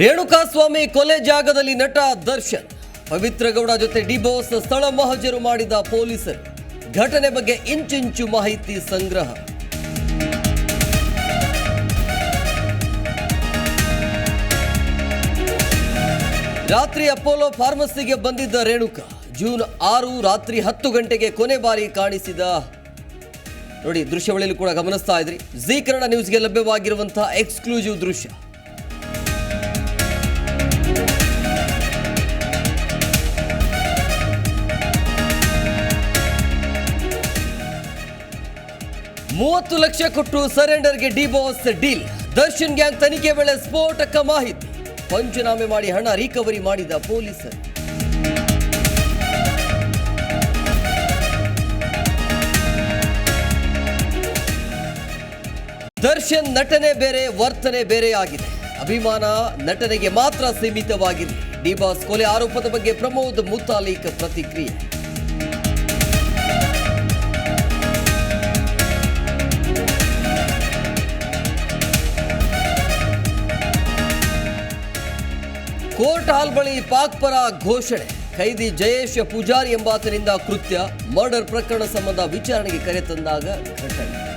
ರೇಣುಕಾಸ್ವಾಮಿ ಕೊಲೆ ಜಾಗದಲ್ಲಿ ನಟ ದರ್ಶನ್. ಪವಿತ್ರ ಗೌಡ ಜೊತೆ ಡಿಬೋಸ್ ಸ್ಥಳ ಮಹಜರು ಮಾಡಿದ ಪೊಲೀಸರು. ಘಟನೆ ಬಗ್ಗೆ ಇಂಚಿಂಚು ಮಾಹಿತಿ ಸಂಗ್ರಹ. ರಾತ್ರಿ ಅಪೋಲೋ ಫಾರ್ಮಸಿಗೆ ಬಂದಿದ್ದ ರೇಣುಕಾ, ಜೂನ್ ಆರು ರಾತ್ರಿ ಹತ್ತು ಗಂಟೆಗೆ ಕೊನೆ ಬಾರಿ ಕಾಣಿಸಿದ. ನೋಡಿ ದೃಶ್ಯವಳಿಯಲ್ಲೂ ಕೂಡ ಗಮನಿಸ್ತಾ ಇದ್ರಿ. ಜೀ ಕನ್ನಡ ನ್ಯೂಸ್ಗೆ ಲಭ್ಯವಾಗಿರುವಂತಹ ಎಕ್ಸ್ಕ್ಲೂಸಿವ್ ದೃಶ್ಯ. ಮೂವತ್ತು ಲಕ್ಷ ಕೊಟ್ಟು ಸರೆಂಡರ್ಗೆ D Boss deal. Darshan gang ತನಿಖೆ ವೇಳೆ ಸ್ಫೋಟಕ ಮಾಹಿತಿ. ಪಂಚನಾಮೆ ಮಾಡಿ ಹಣ ರಿಕವರಿ ಮಾಡಿದ ಪೊಲೀಸರು. ದರ್ಶನ್ ನಟನೆ ಬೇರೆ, ವರ್ತನೆ ಬೇರೆ ಆಗಿದೆ ಅಭಿಮಾನ ನಟನೆಗೆ ಮಾತ್ರ ಸೀಮಿತವಾಗಿದೆ. ಡಿಬಾಸ್ ಕೊಲೆ ಆರೋಪದ ಬಗ್ಗೆ ಪ್ರಮೋದ್ ಮುತಾಲಿಕ್ ಪ್ರತಿಕ್ರಿಯೆ. ಕೋರ್ಟ್ ಹಾಲ್ ಬಳಿ ಪಾಕ್ ಪರ ಘೋಷಣೆ. ಕೈದಿ ಜಯೇಶ್ ಪೂಜಾರಿ ಎಂಬಾತನಿಂದ ಕೃತ್ಯ, ಮರ್ಡರ್ ಪ್ರಕರಣ ಸಂಬಂಧ ವಿಚಾರಣೆಗೆ ಕರೆ ತಂದಾಗ ಘಟನೆ.